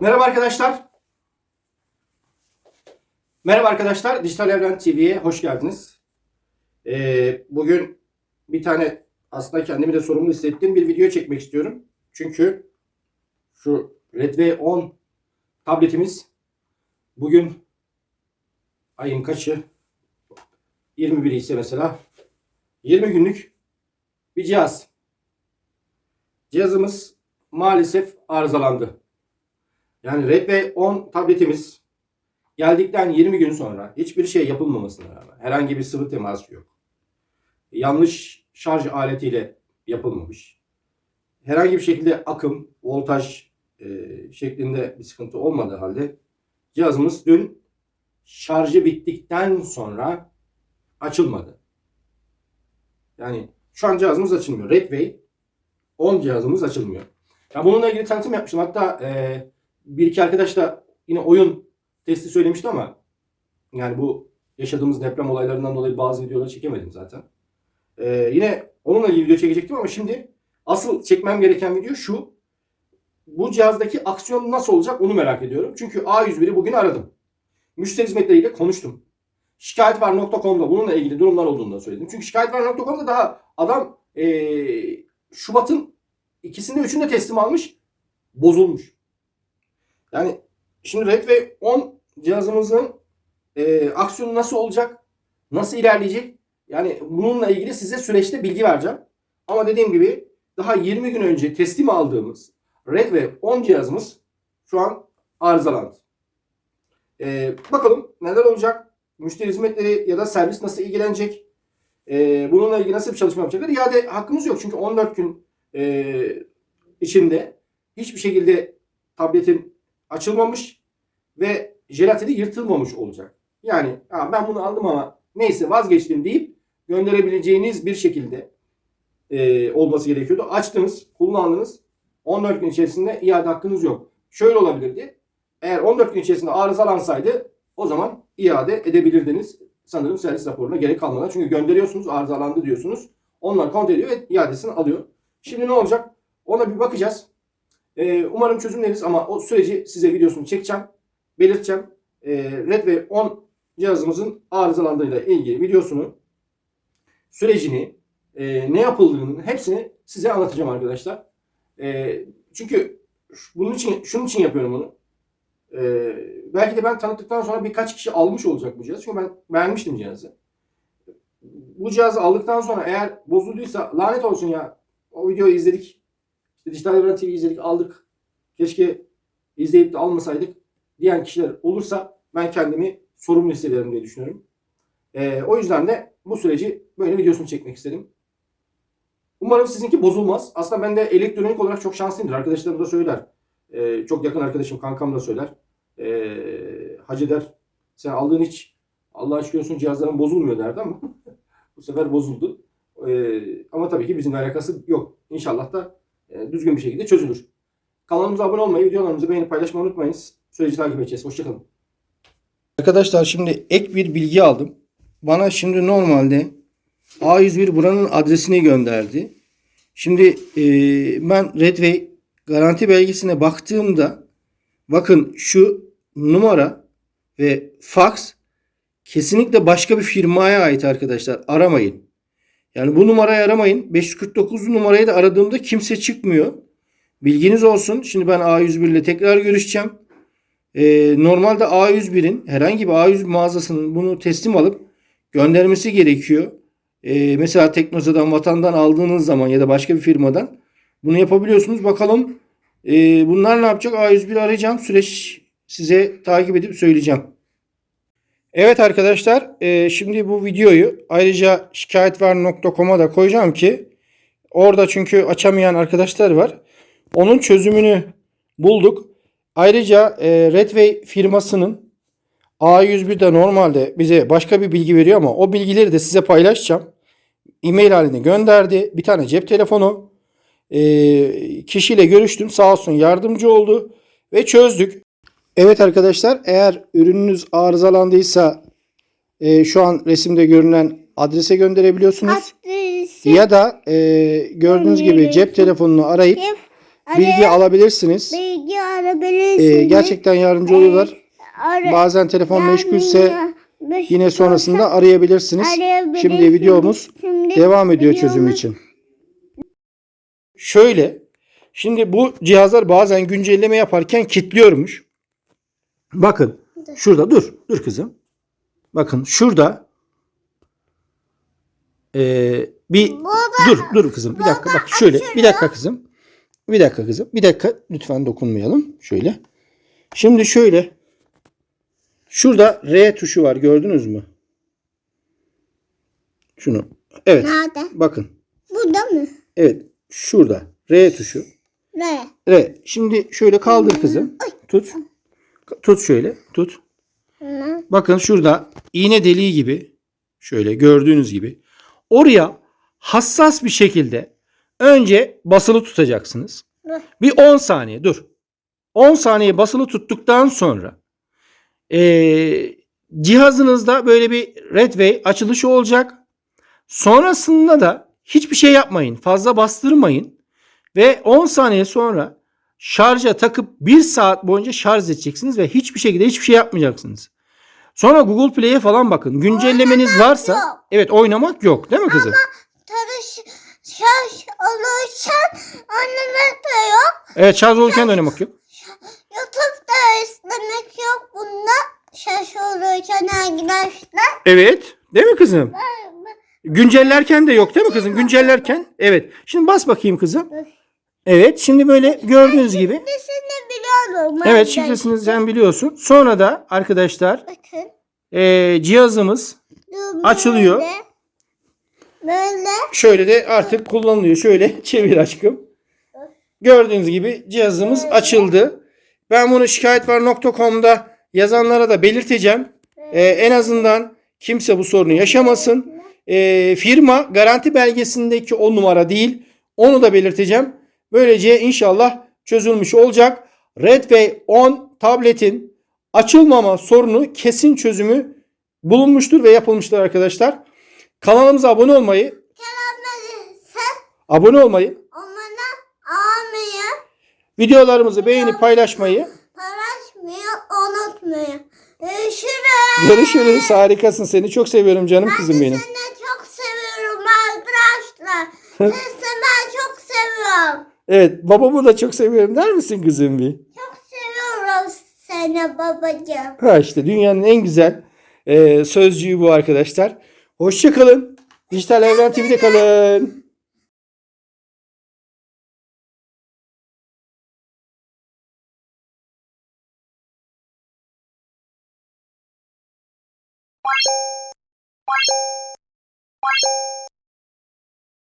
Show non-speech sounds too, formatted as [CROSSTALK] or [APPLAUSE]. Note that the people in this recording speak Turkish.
Merhaba arkadaşlar. Merhaba arkadaşlar. Dijital Evren TV'ye hoş geldiniz. Ee, bugün bir tane aslında kendimi de sorumlu hissettiğim bir video çekmek istiyorum. Çünkü şu Redmi 10 tabletimiz bugün ayın kaçı? 21 ise mesela 20 günlük bir cihaz. Cihazımız maalesef arızalandı. Yani Redmi 10 tabletimiz geldikten 20 gün sonra hiçbir şey yapılmamasına rağmen herhangi bir sıvı teması yok. Yanlış şarj aletiyle yapılmamış. Herhangi bir şekilde akım, voltaj e, şeklinde bir sıkıntı olmadığı halde cihazımız dün şarjı bittikten sonra açılmadı. Yani şu an cihazımız açılmıyor. Redway 10 cihazımız açılmıyor. Ya bununla ilgili tanıtım yapmıştım. Hatta e, bir iki arkadaş da yine oyun testi söylemişti ama yani bu yaşadığımız deprem olaylarından dolayı bazı videoları çekemedim zaten. Ee, yine onunla ilgili video çekecektim ama şimdi asıl çekmem gereken video şu. Bu cihazdaki aksiyon nasıl olacak onu merak ediyorum. Çünkü A101'i bugün aradım. Müşteri hizmetleriyle konuştum. Şikayetvar.com'da bununla ilgili durumlar olduğunu da söyledim. Çünkü şikayetvar.com'da daha adam ee, Şubat'ın ikisinde üçünde teslim almış. Bozulmuş. Yani şimdi Redway 10 cihazımızın e, aksiyonu nasıl olacak? Nasıl ilerleyecek? Yani bununla ilgili size süreçte bilgi vereceğim. Ama dediğim gibi daha 20 gün önce teslim aldığımız Redway 10 cihazımız şu an arızalandı. E, bakalım neler olacak? Müşteri hizmetleri ya da servis nasıl ilgilenecek? E, bununla ilgili nasıl bir çalışma yapacaklar? İade hakkımız yok. Çünkü 14 gün e, içinde hiçbir şekilde tabletin açılmamış ve jelatini yırtılmamış olacak. Yani ben bunu aldım ama neyse vazgeçtim deyip gönderebileceğiniz bir şekilde e, olması gerekiyordu. Açtınız, kullandınız. 14 gün içerisinde iade hakkınız yok. Şöyle olabilirdi. Eğer 14 gün içerisinde arızalansaydı o zaman iade edebilirdiniz. Sanırım servis raporuna gerek kalmadan. Çünkü gönderiyorsunuz, arızalandı diyorsunuz. Onlar kontrol ediyor ve iadesini alıyor. Şimdi ne olacak? Ona bir bakacağız. Ee, umarım çözümleriz ama o süreci size videosunu çekeceğim. Belirteceğim. Ee, Red ve 10 cihazımızın arızalandığıyla ilgili videosunu, sürecini, e, ne yapıldığının hepsini size anlatacağım arkadaşlar. E, çünkü bunun için, şunun için yapıyorum bunu. E, belki de ben tanıttıktan sonra birkaç kişi almış olacak bu cihazı. Çünkü ben beğenmiştim cihazı. Bu cihazı aldıktan sonra eğer bozulduysa lanet olsun ya o videoyu izledik. İşte Dijital Evren TV izledik aldık. Keşke izleyip de almasaydık diyen kişiler olursa ben kendimi sorumlu hissederim diye düşünüyorum. Ee, o yüzden de bu süreci böyle videosunu çekmek istedim. Umarım sizinki bozulmaz. Aslında ben de elektronik olarak çok şanslıyımdır. Arkadaşlarım da söyler. Ee, çok yakın arkadaşım, kankam da söyler. Ee, Hacı der, sen aldığın hiç Allah'a şükür olsun cihazların bozulmuyor derdi ama [LAUGHS] bu sefer bozuldu. Ee, ama tabii ki bizimle alakası yok. İnşallah da e, düzgün bir şekilde çözülür. Kanalımıza abone olmayı, videolarımızı beğenip paylaşmayı unutmayınız. Süreci takip edeceğiz. Hoşçakalın. Arkadaşlar şimdi ek bir bilgi aldım. Bana şimdi normalde A101 buranın adresini gönderdi. Şimdi e, ben Redway garanti belgesine baktığımda bakın şu numara ve fax kesinlikle başka bir firmaya ait arkadaşlar. Aramayın. Yani bu numarayı aramayın. 549 numarayı da aradığımda kimse çıkmıyor. Bilginiz olsun. Şimdi ben A101 ile tekrar görüşeceğim. Ee, normalde A101'in herhangi bir A101 mağazasının bunu teslim alıp göndermesi gerekiyor. Ee, mesela Teknosa'dan, Vatan'dan aldığınız zaman ya da başka bir firmadan bunu yapabiliyorsunuz. Bakalım e, bunlar ne yapacak? A101 arayacağım. Süreç size takip edip söyleyeceğim. Evet arkadaşlar e, şimdi bu videoyu ayrıca şikayetver.com'a da koyacağım ki orada çünkü açamayan arkadaşlar var. Onun çözümünü bulduk. Ayrıca e, Redway firmasının A101'de normalde bize başka bir bilgi veriyor ama o bilgileri de size paylaşacağım. E-mail halinde gönderdi. Bir tane cep telefonu. E, kişiyle görüştüm. Sağ olsun yardımcı oldu. Ve çözdük. Evet arkadaşlar eğer ürününüz arızalandıysa e, şu an resimde görünen adrese gönderebiliyorsunuz. Adresi. Ya da e, gördüğünüz gibi cep telefonunu arayıp bilgi alabilirsiniz. Bilgi alabilirsiniz. E, gerçekten yardımcı oluyorlar. Ara- Bazen telefon meşgulse yine sonrasında arayabilirsiniz. arayabilirsiniz. Şimdi videomuz Şimdi devam ediyor videomuz- çözüm için. Şöyle. Şimdi bu cihazlar bazen güncelleme yaparken kilitliyormuş. Bakın. Şurada dur. Dur kızım. Bakın şurada ee, bir dur dur kızım. Bir dakika bak şöyle. Bir dakika kızım. Bir dakika kızım. Bir dakika lütfen dokunmayalım. Şöyle. Şimdi şöyle. Şurada R tuşu var. Gördünüz mü? Şunu. Evet. Nerede? Bakın. Burada mı? Evet. Şurada. R tuşu. Ne? R. Şimdi şöyle kaldır kızım. Tut. Tut şöyle. Tut. Bakın şurada iğne deliği gibi. Şöyle gördüğünüz gibi. Oraya hassas bir şekilde önce basılı tutacaksınız. Bir 10 saniye dur. 10 saniye basılı tuttuktan sonra eee, cihazınızda böyle bir Redway açılışı olacak. Sonrasında da hiçbir şey yapmayın. Fazla bastırmayın. Ve 10 saniye sonra şarja takıp 1 saat boyunca şarj edeceksiniz ve hiçbir şekilde hiçbir şey yapmayacaksınız. Sonra Google Play'e falan bakın. Güncellemeniz varsa yok. evet oynamak yok değil mi kızım? Tanış şaş olursan anlamak da yok. Evet şarj olurken de oynamak yok. Youtube'da izlemek yok bunda. Şaş olursan arkadaşlar. Evet. Değil mi kızım? Güncellerken de yok değil mi kızım? Güncellerken evet. Şimdi bas bakayım kızım. Evet şimdi böyle gördüğünüz gibi. Şifresini biliyorum. Evet arkadaşlar. şifresini sen biliyorsun. Sonra da arkadaşlar Bakın. eee, cihazımız Dur, Açılıyor. Böyle. Böyle. şöyle de artık kullanılıyor. Şöyle [LAUGHS] çevir aşkım. Gördüğünüz gibi cihazımız açıldı. Ben bunu şikayetvar.com'da yazanlara da belirteceğim. Ee, en azından kimse bu sorunu yaşamasın. Ee, firma garanti belgesindeki o numara değil. Onu da belirteceğim. Böylece inşallah çözülmüş olacak. Redway 10 tabletin açılmama sorunu kesin çözümü bulunmuştur ve yapılmıştır arkadaşlar. Kanalımıza abone olmayı, abone olmayı, videolarımızı beğenip paylaşmayı. paylaşmayı unutmayın. Görüşürüz. Görüşürüz. Harikasın. Seni çok seviyorum canım kızım benim. Seni ben çok seviyorum. Evet babamı da çok seviyorum der misin kızım bir? Çok seviyorum seni babacığım. Ha işte dünyanın en güzel e, sözcüğü bu arkadaşlar. Hoşçakalın. Dijital Evren TV'de kalın.